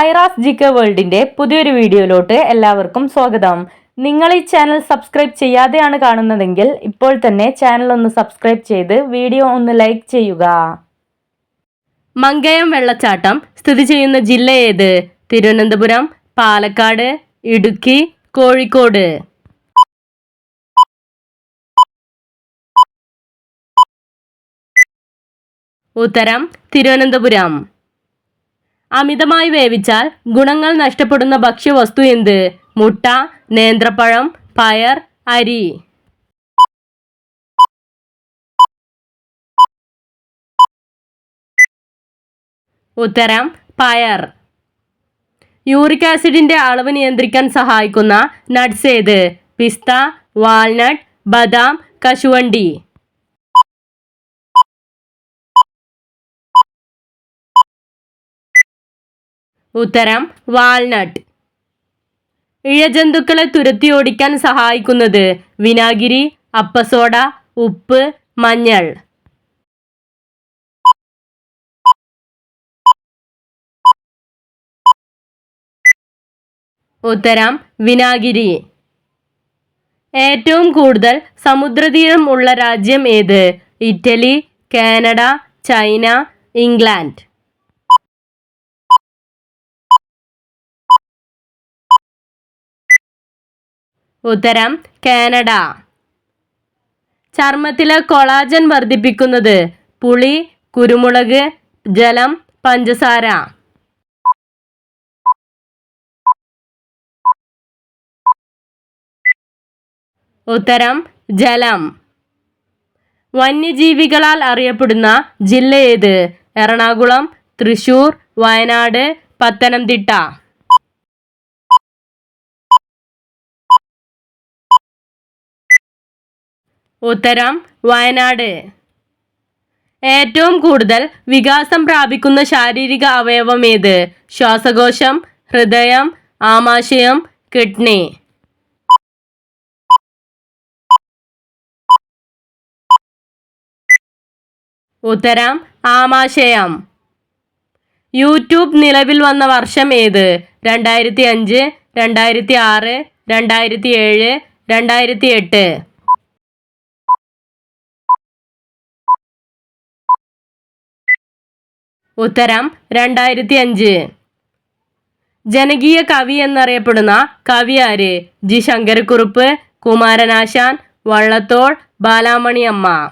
ഐറാസ് ജിക്ക വേൾഡിന്റെ പുതിയൊരു വീഡിയോയിലോട്ട് എല്ലാവർക്കും സ്വാഗതം. നിങ്ങൾ ഈ ചാനൽ സബ്സ്ക്രൈബ് ചെയ്യാതെയാണ് കാണുന്നതെങ്കിൽ ഇപ്പോൾ തന്നെ ചാനൽ ഒന്ന് സബ്സ്ക്രൈബ് ചെയ്ത് വീഡിയോ ഒന്ന് ലൈക്ക് ചെയ്യുക. മങ്കയം വെള്ളച്ചാട്ടം സ്ഥിതി ചെയ്യുന്ന ജില്ല ഏത്? തിരുവനന്തപുരം പാലക്കാട് ഇടുക്കി കോഴിക്കോട്. ഉത്തരം തിരുവനന്തപുരം. അമിതമായി വേവിച്ചാൽ ഗുണങ്ങൾ നഷ്ടപ്പെടുന്ന ഭക്ഷ്യവസ്തു എന്ത്? മുട്ട നേന്ത്രപ്പഴം പയർ അരി. ഉത്തരം പയർ. യൂറിക് ആസിഡിന്റെ അളവ് നിയന്ത്രിക്കാൻ സഹായിക്കുന്ന നട്ട്സ് ഏത്? പിസ്ത വാൾനട്ട് ബദാം കശുവണ്ടി. ഉത്തരം വാൾനട്ട് ഇഴജന്തുക്കളെ തുരത്തി ഓടിക്കാൻ സഹായിക്കുന്നത് വിനാഗിരി അപ്പസോഡ ഉപ്പ് മഞ്ഞൾ. ഉത്തരം വിനാഗിരി. ഏറ്റവും കൂടുതൽ സമുദ്രതീരം ഉള്ള രാജ്യം ഏത്? Italy Canada China England. ഉത്തരം കാനഡ. ചർമ്മത്തിലെ കൊളാജൻ വർദ്ധിപ്പിക്കുന്നത് പുളി കുരുമുളക് ജലം പഞ്ചസാര. ഉത്തരം ജലം. വന്യജീവികളാൽ അറിയപ്പെടുന്ന ജില്ല ഏത്? എറണാകുളം തൃശൂർ വയനാട് പത്തനംതിട്ട. ഉത്തരം വയനാട്. ഏറ്റവും കൂടുതൽ വികാസം പ്രാപിക്കുന്ന ശാരീരിക അവയവം ഏത്? ശ്വാസകോശം ഹൃദയം ആമാശയം കിഡ്നി. ഉത്തരം ആമാശയം. യൂട്യൂബ് നിലവിൽ വന്ന വർഷം ഏത്? രണ്ടായിരത്തി അഞ്ച് രണ്ടായിരത്തി ആറ് രണ്ടായിരത്തി ഏഴ് രണ്ടായിരത്തി എട്ട് ഉത്തരം രണ്ടായിരത്തി അഞ്ച് ജനകീയ കവി എന്നറിയപ്പെടുന്ന കവി ആര്? ജി ശങ്കരക്കുറുപ്പ് കുമാരനാശാൻ വള്ളത്തോൾ ബാലാമണി അമ്മ.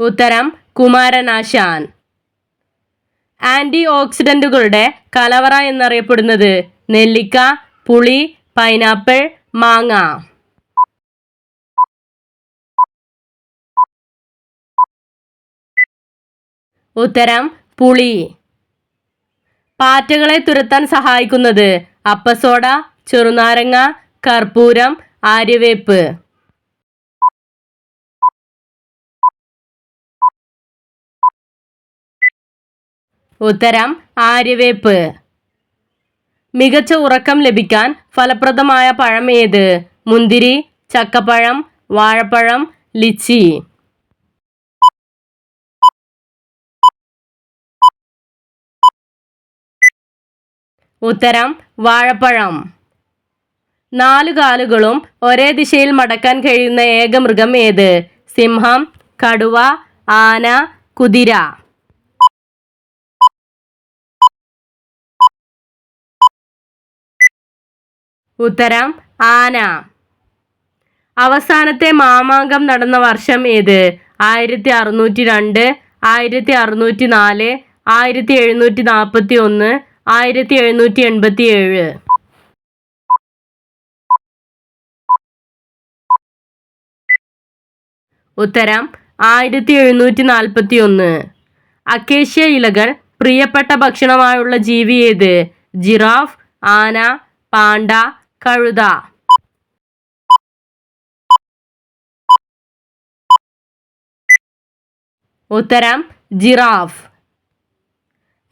ഉത്തരം കുമാരനാശാൻ. ആന്റി ഓക്സിഡന്റുകളുടെ കലവറ എന്നറിയപ്പെടുന്നത് നെല്ലിക്ക പുളി പൈനാപ്പിൾ മാങ്ങ. ഉത്തരം പുളി. പാറ്റകളെ തുരത്താൻ സഹായിക്കുന്നത് അപ്പസോഡ ചെറുനാരങ്ങ കർപ്പൂരം ആര്യവേപ്പ്. ഉത്തരം ആര്യവേപ്പ്. മികച്ച ഉറക്കം ലഭിക്കാൻ ഫലപ്രദമായ പഴം ഏത്? മുന്തിരി ചക്കപ്പഴം വാഴപ്പഴം ലിച്ചി. ഉത്തരം വാഴപ്പഴം. നാലു കാലുകളും ഒരേ ദിശയിൽ മടക്കാൻ കഴിയുന്ന ഏക മൃഗം ഏത്? സിംഹം കടുവ ആന കുതിര. ഉത്തരം ആന. അവസാനത്തെ മാമാങ്കം നടന്ന വർഷം ഏത്? ആയിരത്തി അറുന്നൂറ്റി രണ്ട് ആയിരത്തി അറുന്നൂറ്റി നാല് ആയിരത്തി എഴുന്നൂറ്റി നാൽപ്പത്തി ഒന്ന് ആയിരത്തി എഴുന്നൂറ്റി എൺപത്തി ഏഴ് ഉത്തരം ആയിരത്തി എഴുന്നൂറ്റി നാൽപ്പത്തി ഒന്ന് അക്കേഷ്യ ഇലകൾ പ്രിയപ്പെട്ട ഭക്ഷണമായുള്ള ജീവി ഏത്? ജിറാഫ് ആന പാണ്ട കഴുത. ഉത്തരം ജിറാഫ്.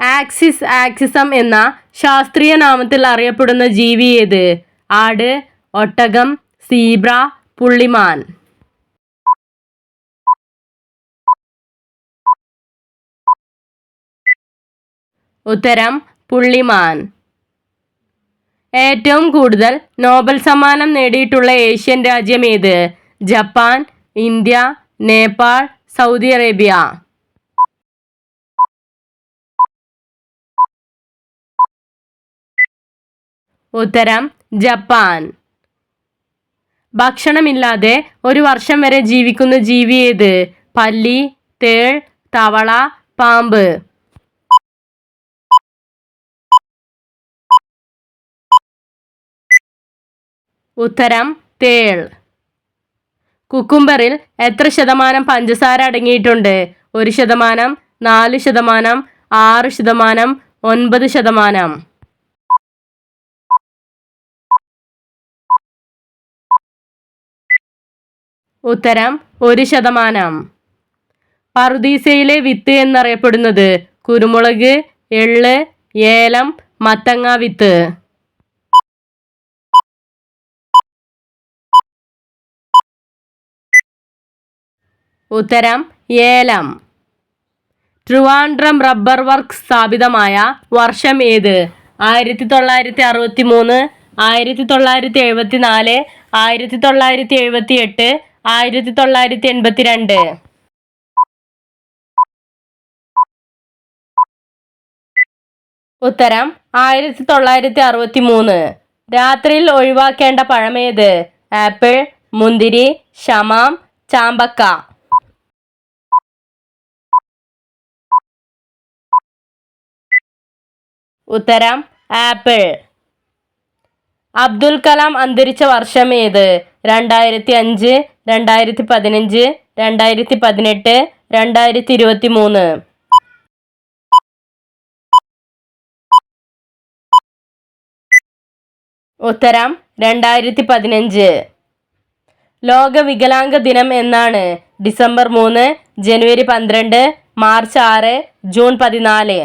ആക്സിസ് ആക്സിസം എന്ന ശാസ്ത്രീയ നാമത്തിൽ അറിയപ്പെടുന്ന ജീവി ഏത്? ആട് ഒട്ടകം സീബ്ര പുള്ളിമാൻ. ഉത്തരം പുള്ളിമാൻ. ഏറ്റവും കൂടുതൽ നോബൽ സമ്മാനം നേടിയിട്ടുള്ള ഏഷ്യൻ രാജ്യം ഏത്? Japan India Nepal Saudi Arabia. ഉത്തരം ജപ്പാൻ. ഭക്ഷണമില്ലാതെ ഒരു വർഷം വരെ ജീവിക്കുന്ന ജീവി ഏത്? പല്ലി തേൾ തവള പാമ്പ്. ഉത്തരം തേൾ. കുക്കുംബറിൽ എത്ര ശതമാനം പഞ്ചസാര അടങ്ങിയിട്ടുണ്ട്? ഒരു ശതമാനം നാല് ശതമാനം ആറ് ശതമാനം ഒൻപത് ശതമാനം. ഉത്തരം ഒരു ശതമാനം. പറുദീസയിലെ വിത്ത് എന്നറിയപ്പെടുന്നത് കുരുമുളക് എള്ള് ഏലം മത്തങ്ങ വിത്ത്. ഉത്തരം ഏലം. ട്രിവാൻഡ്രം റബ്ബർ വർക്ക് സ്ഥാപിതമായ വർഷം ഏത്? ആയിരത്തി തൊള്ളായിരത്തി അറുപത്തി മൂന്ന് ആയിരത്തി തൊള്ളായിരത്തി എഴുപത്തി നാല് ആയിരത്തി തൊള്ളായിരത്തി എഴുപത്തി എട്ട് ആയിരത്തി തൊള്ളായിരത്തി എൺപത്തിരണ്ട് ഉത്തരം ആയിരത്തി തൊള്ളായിരത്തി അറുപത്തി മൂന്ന് രാത്രിയിൽ ഒഴിവാക്കേണ്ട പഴമേത്? ആപ്പിൾ മുന്തിരി ഷമാം ചാമ്പക്ക. ഉത്തരം ആപ്പിൾ. അബ്ദുൽ കലാം അന്തരിച്ച വർഷം ഏത്? രണ്ടായിരത്തി അഞ്ച് രണ്ടായിരത്തി പതിനഞ്ച് രണ്ടായിരത്തി പതിനെട്ട് രണ്ടായിരത്തി ഇരുപത്തി മൂന്ന് ഉത്തരം രണ്ടായിരത്തി പതിനഞ്ച് ലോക വികലാംഗ ദിനം എന്നാണ് ഡിസംബർ മൂന്ന് ജനുവരി പന്ത്രണ്ട് മാർച്ച് ആറ് ജൂൺ പതിനാല്.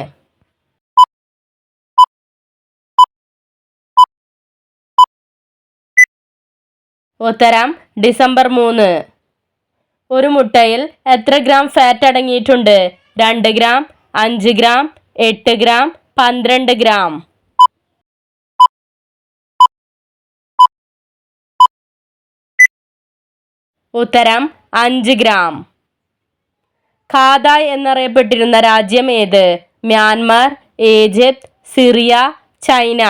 ഉത്തരം ഡിസംബർ മൂന്ന്. ഒരു മുട്ടയിൽ എത്ര ഗ്രാം ഫാറ്റ് അടങ്ങിയിട്ടുണ്ട്? രണ്ട് ഗ്രാം അഞ്ച് ഗ്രാം എട്ട് ഗ്രാം പന്ത്രണ്ട് ഗ്രാം. ഉത്തരം അഞ്ച് ഗ്രാം. ഖാദായ് എന്നറിയപ്പെട്ടിരുന്ന രാജ്യം ഏത്? Myanmar Egypt Syria China.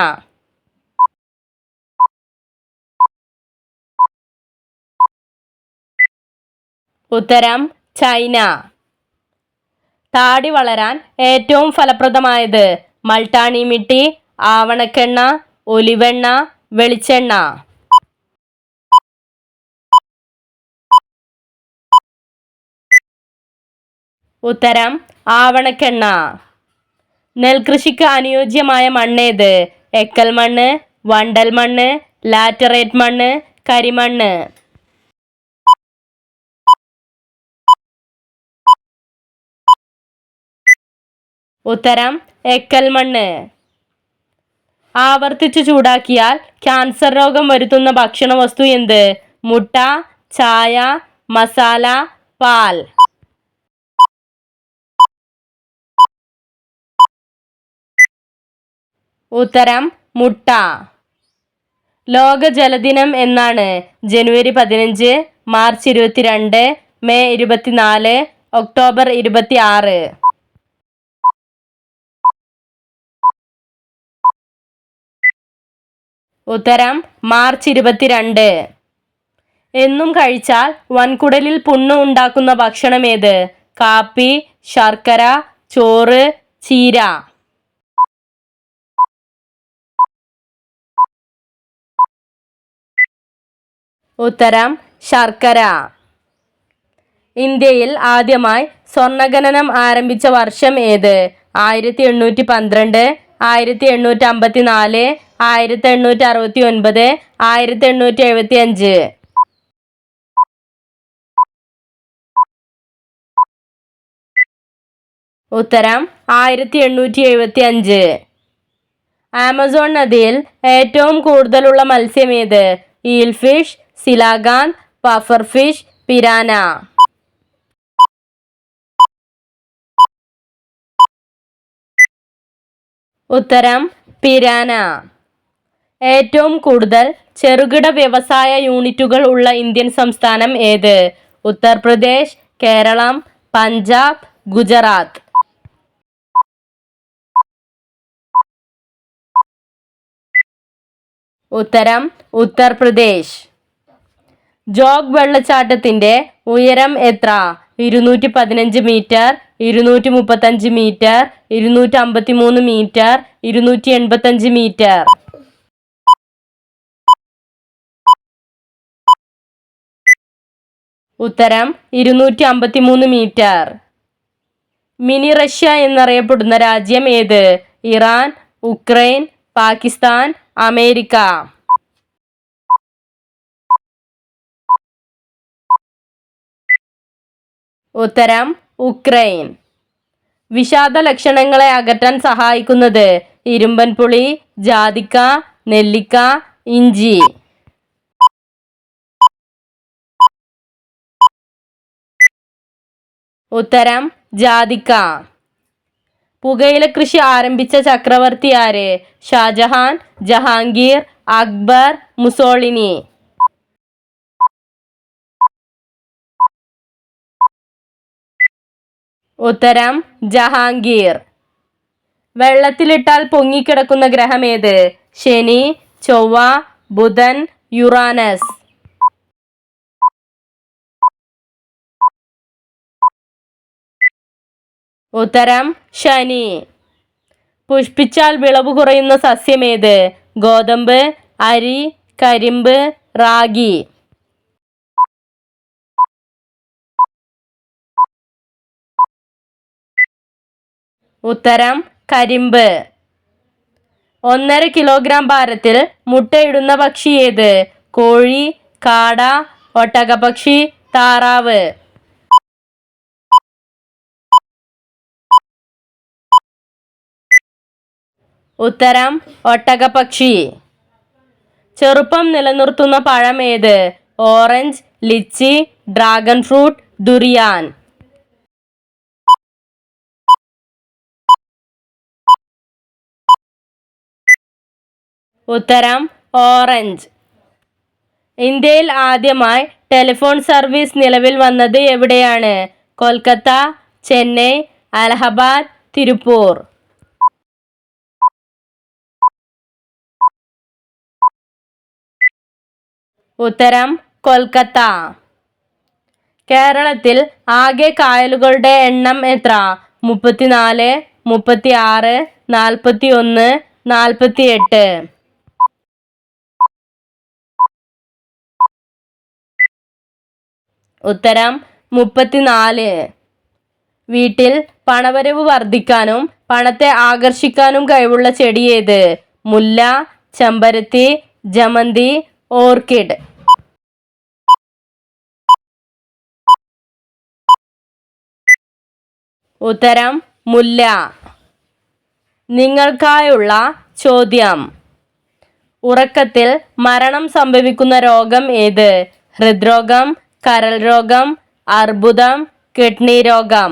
ഉത്തരം ചൈന. താടി വളരാൻ ഏറ്റവും ഫലപ്രദമായത് മൾട്ടാണി മിട്ടി ആവണക്കെണ്ണ ഒലിവെണ്ണ വെളിച്ചെണ്ണ. ഉത്തരം ആവണക്കെണ്ണ. നെൽകൃഷിക്ക് അനുയോജ്യമായ മണ്ണേത് എക്കൽ മണ്ണ് വണ്ടൽ മണ്ണ് ലാറ്ററേറ്റ് മണ്ണ് കരിമണ്ണ്. ഉത്തരം എക്കൽ മണ്ണ്. ആവർത്തിച്ച് ചൂടാക്കിയാൽ ക്യാൻസർ രോഗം വരുത്തുന്ന ഭക്ഷണ വസ്തു എന്ത്? മുട്ട ചായ മസാല പാൽ. ഉത്തരം മുട്ട. ലോക ജലദിനം എന്നാണ് ജനുവരി പതിനഞ്ച് മാർച്ച് ഇരുപത്തിരണ്ട് മെയ് ഇരുപത്തിനാല് ഒക്ടോബർ ഇരുപത്തി ആറ് ഉത്തരം മാർച്ച് ഇരുപത്തിരണ്ട്. എന്നും കഴിച്ചാൽ വൻകുടലിൽ പുണ്ണ് ഉണ്ടാക്കുന്ന ഭക്ഷണം ഏത്? കാപ്പി ശർക്കര ചോറ് ചീര. ഉത്തരം ശർക്കര. ഇന്ത്യയിൽ ആദ്യമായി സ്വർണഖനനം ആരംഭിച്ച വർഷം ഏത്? ആയിരത്തി എണ്ണൂറ്റി പന്ത്രണ്ട് ആയിരത്തി എണ്ണൂറ്റി അമ്പത്തി നാല് ആയിരത്തി എണ്ണൂറ്റി അറുപത്തി ഒൻപത് ആയിരത്തി എണ്ണൂറ്റി എഴുപത്തി അഞ്ച് ഉത്തരം ആയിരത്തി എണ്ണൂറ്റി എഴുപത്തി അഞ്ച് ആമസോൺ നദിയിൽ ഏറ്റവും കൂടുതലുള്ള മത്സ്യം ഏത് ഈൽ ഫിഷ് സിലാഗാൻ പഫർ ഫിഷ് പിരാന. ഉത്തരം പിരാന. ഏറ്റവും കൂടുതൽ ചെറുകിട വ്യവസായ യൂണിറ്റുകൾ ഉള്ള ഇന്ത്യൻ സംസ്ഥാനം ഏത്? ഉത്തർപ്രദേശ് കേരളം പഞ്ചാബ് ഗുജറാത്ത്. ഉത്തരം ഉത്തർപ്രദേശ്. ജോഗ് വെള്ളച്ചാട്ടത്തിന്റെ ഉയരം എത്ര? ഇരുന്നൂറ്റി പതിനഞ്ച് മീറ്റർ ഇരുന്നൂറ്റി മുപ്പത്തഞ്ച് മീറ്റർ ഇരുന്നൂറ്റി അമ്പത്തി മൂന്ന് മീറ്റർ ഇരുന്നൂറ്റി എൺപത്തഞ്ച് മീറ്റർ. ഉത്തരം ഇരുന്നൂറ്റി അമ്പത്തി മൂന്ന് മീറ്റർ. മിനി റഷ്യ എന്നറിയപ്പെടുന്ന രാജ്യം ഏത്? Iran Ukraine Pakistan America. ഉത്തരം ഉക്രൈൻ. വിഷാദ ലക്ഷണങ്ങളെ അകറ്റാൻ സഹായിക്കുന്നത് ഇരുമ്പൻ പുളി ജാതിക്ക നെല്ലിക്ക ഇഞ്ചി. ഉത്തരം ജാതിക്ക. പുകയില കൃഷി ആരംഭിച്ച ചക്രവർത്തി ആര്? ഷാജഹാൻ ജഹാംഗീർ അക്ബർ മുസോളിനി. ഉത്തരം ജഹാംഗീർ. വെള്ളത്തിലിട്ടാൽ പൊങ്ങിക്കിടക്കുന്ന ഏത്? ശനി ചൊവ്വ ബുധൻ യുറാനസ്. ഉത്തരം ശനി. പുഷ്പിച്ചാൽ വിളവ് കുറയുന്ന സസ്യമേത്? ഗോതമ്പ് അരി കരിമ്പ് റാഗി. ഉത്തരം കരിമ്പ്. ഒന്നര കിലോഗ്രാം ഭാരത്തിൽ മുട്ടയിടുന്ന പക്ഷി ഏത്? കോഴി കാട ഒട്ടകപക്ഷി താറാവ്. ഉത്തരം ഒട്ടകപക്ഷി ചെറുപ്പം നിലനിർത്തുന്ന പഴം ഏത്? Orange lychee dragon fruit durian. ഉത്തരം ഓറഞ്ച്. ഇന്ത്യയിൽ ആദ്യമായി ടെലിഫോൺ സർവീസ് നിലവിൽ വന്നത് എവിടെയാണ്? കൊൽക്കത്ത ചെന്നൈ അലഹബാദ് തിരുപ്പൂർ. ഉത്തരം കൊൽക്കത്ത. കേരളത്തിൽ ആകെ കായലുകളുടെ എണ്ണം എത്ര? മുപ്പത്തിനാല് മുപ്പത്തി ആറ് നാൽപ്പത്തി ഒന്ന് നാൽപ്പത്തി എട്ട് ഉത്തരം മുപ്പത്തിനാല്. വീട്ടിൽ പണവരവ് വർദ്ധിക്കാനും പണത്തെ ആകർഷിക്കാനും കഴിവുള്ള ചെടി ഏത് മുല്ല ചെമ്പരത്തി ജമന്തി ഓർക്കിഡ്. ഉത്തരം മുല്ല. നിങ്ങൾക്കായുള്ള ചോദ്യം. ഉറക്കത്തിൽ മരണം സംഭവിക്കുന്ന രോഗം ഏത്? ഹൃദ്രോഗം കരൾ രോഗം അർബുദം കിഡ്നി രോഗം.